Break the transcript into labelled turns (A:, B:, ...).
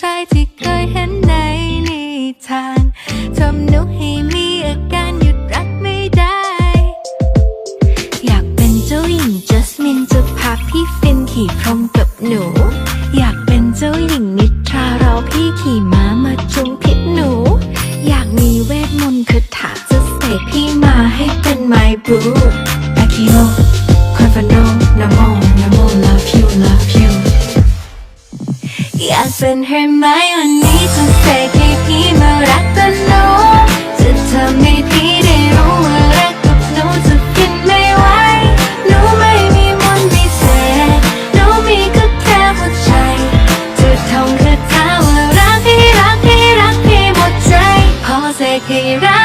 A: ชายที่เคยเห็นในนิทานทำหนูให้มีอาการหยุดรักไม่ได้ อยากเป็นเจ้าหญิงจัสมินจะพาพี่ฟินขี่พรมกับหนู อยากเป็นเจ้าหญิงนิทรารอพี่ขี่ม้ามาจุงพิษหนู อยากมีเวทมนต์คาถาจะเสกพี่มาให้เป็นไมบลู อยากเป็นเฮอร์ไมโอนี่จะเสกให้พี่มารักกันหนูจะทำให้พี่ได้รู้ว่ารักกับหนูจะฟินไม่ไหวหนูไม่มีมนต์พิเศษหนูมีก็แค่หัวใจจะท่องคาถาว่ารักให้รักให้รักให้หมดใจพอเสกให้รั